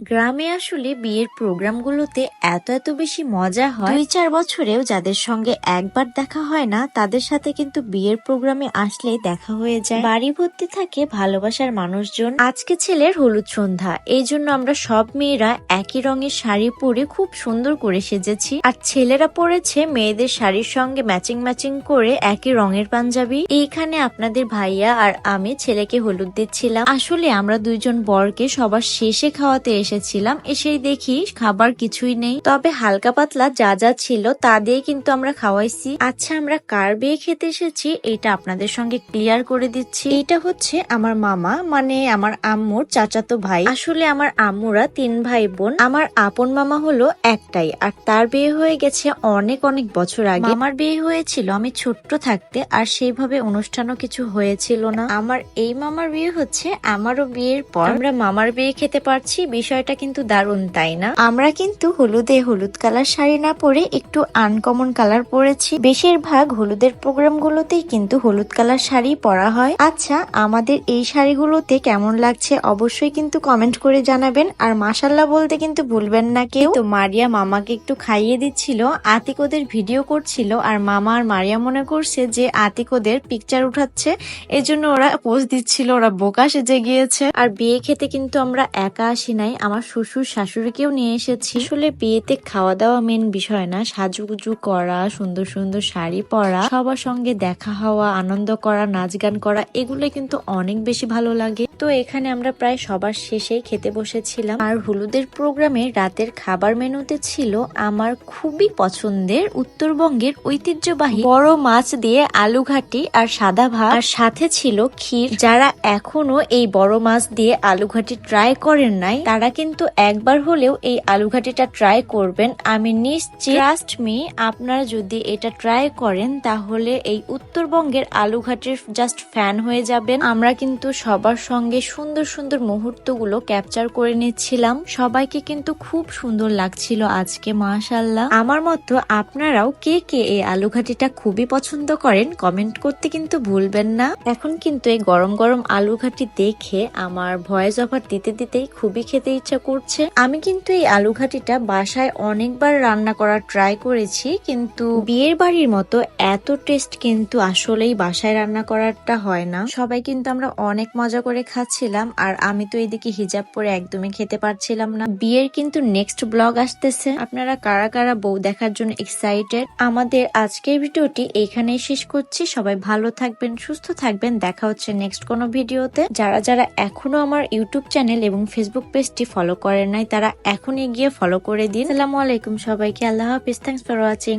গ্রামে আসলে বিয়ের প্রোগ্রামগুলোতে এত এত বেশি মজা হয়। দুই চার বছরেও যাদের সঙ্গে একবার দেখা হয় না তাদের সাথে কিন্তু বিয়ের প্রোগ্রামে আসলে দেখা হয়ে যায়। বাড়ি ভর্তি থাকে ভালোবাসার মানুষজন। আজকে ছেলের হলুদ সন্ধ্যা এই জন্য আমরা সব মেয়েরা একই রঙের শাড়ি পরে খুব সুন্দর করে সেজেছি। আর ছেলেরা পরেছে মেয়েদের শাড়ির সঙ্গে ম্যাচিং ম্যাচিং করে একই রঙের পাঞ্জাবি। এইখানে আপনাদের ভাইয়া আর আমি ছেলেকে হলুদ দিচ্ছিলাম। আসলে আমরা দুইজন বরকে সবার শেষে খাওয়াতে এসেছিলাম, এসেই দেখি খাবার কিছুই নেই। তবে হালকা পাতলা যা যা ছিল তা দিয়ে কিন্তু আমরা খাওয়াইছি। আচ্ছা আমরা কার বিয়ে খেতে এসেছি? এটা আপনাদের সঙ্গে ক্লিয়ার করে দিচ্ছি। এটা হচ্ছে আমার মামা মানে আমার আম্মুর চাচাতো ভাই। আসলে আমার আম্মুরা তিন ভাই বোন আমার আপন মামা হলো একটাই, আর তার বিয়ে হয়ে গেছে অনেক অনেক বছর আগে। আমার বিয়ে হয়েছিল আমি ছোট্ট থাকতে, আর সেইভাবে অনুষ্ঠানও কিছু হয়েছিল না। আমার এই মামার বিয়ে হচ্ছে আমারও বিয়ের পর। আমরা মামার বিয়ে খেতে পারছি বিষয়টা কিন্তু দারুণ, তাই না? আমরা কিন্তু হলুদে হলুদ কালার শাড়ি না পরে একটু আনকমন কালার পরেছি। বেশিরভাগ হলুদের প্রোগ্রাম গুলোতেই কিন্তু হলুদ কালার শাড়ি পরা হয়। আচ্ছা আমাদের এই শাড়িগুলোতে কেমন লাগছে অবশ্যই কিন্তু কমেন্ট করে জানাবেন। আর মাসাল্লাহ বলতে কিন্তু ভুলবেন না কেউ। তো মারিয়া মামাকে একটু খাইয়ে দিচ্ছিল আতিক ওদের ভিডিও করছিল, আর মামা আর মারিয়া মনে করছে যে আতিক ওদের পিকচার উঠাচ্ছে। এই জন্য ওরা পোজ দিচ্ছিল, ওরা বোকা সেজে গিয়েছে। আর বিয়ে খেতে কিন্তু আমরা একা আসি নাই। আমার শ্বশুর শাশুড়িকেও নিয়ে এসেছি। আসলে বিয়েতে খাওয়া দাওয়া মেন বিষয় না। সাজুগুজু করা, সুন্দর সুন্দর শাড়ি পরা, সবার সঙ্গে দেখা হওয়া, আনন্দ করা নাচ গান করা এগুলো কিন্তু অনেক বেশি ভালো লাগে। তো এখানে আমরা প্রায় সবার শেষেই খেতে বসেছিলাম। আর হলুদের প্রোগ্রামে রাতের খাবার মেনুতে ছিল আমার খুবই পছন্দের উত্তরবঙ্গের ঐতিহ্যবাহী বড় মাছ দিয়ে আলু ঘাটি আর সাদা ভাত। আর সাথে ছিল ক্ষীর। যারা এখনও এই বড় মাছ দিয়ে আলু ঘাটি ট্রাই করেন নাই, তারা কিন্তু একবার হলেও এই আলু ঘাটিটা ট্রাই করবেন। আমি নিশ্চিত মি আপনারা যদি এটা ট্রাই করেন, তাহলে এই উত্তরবঙ্গের আলু ঘাটির জাস্ট ফ্যান হয়ে যাবেন। আমরা কিন্তু সবার সঙ্গে সুন্দর সুন্দর মুহূর্তগুলো ক্যাপচার করে নিচ্ছিলাম। সবাইকে কিন্তু খুব সুন্দর লাগছিল আজকে মাশাল্লাহ আমার মতো আপনারাও কে কে এই আলু ঘাটিটা খুবই পছন্দ করেন কমেন্ট করতে কিন্তু ভুলবেন না। এখন কিন্তু এই গরম গরম আলু ঘাটি দেখে আমার ভয়েস ওভার দিতে দিতেই খুবই খেতে ইচ্ছা করছে। আমি কিন্তু এই আলু ঘাটিটা বাসায় অনেকবার রান্না করার ট্রাই করেছি, কিন্তু বিয়ের বাড়ির মতো এত টেস্ট কিন্তু আসলেই বাসায় রান্না করারটা হয় না। সবাই কিন্তু আমরা অনেক মজা করে খাচ্ছিলাম আর আমি তো এদিকে হিজাব পরে একদমই খেতে পারছিলাম না। বিয়ের কিন্তু নেক্সট ব্লগ আসতেছে। আপনারা কারা কারা বউ দেখার জন্য এক্সাইটেড আমাদের আজকের ভিডিওটি এইখানেই শেষ করছি। সবাই ভালো থাকবেন, সুস্থ থাকবেন। দেখা হচ্ছে নেক্সট কোনো ভিডিওতে। যারা যারা এখনও আমার ইউটিউব চ্যানেল এবং ফেসবুক পেজটি ফলো করেন নাই, তারা এখনই গিয়ে ফলো করে দিন। আসসালামু আলাইকুম সবাইকে। আল্লাহ হাফিজ। Thanks for watching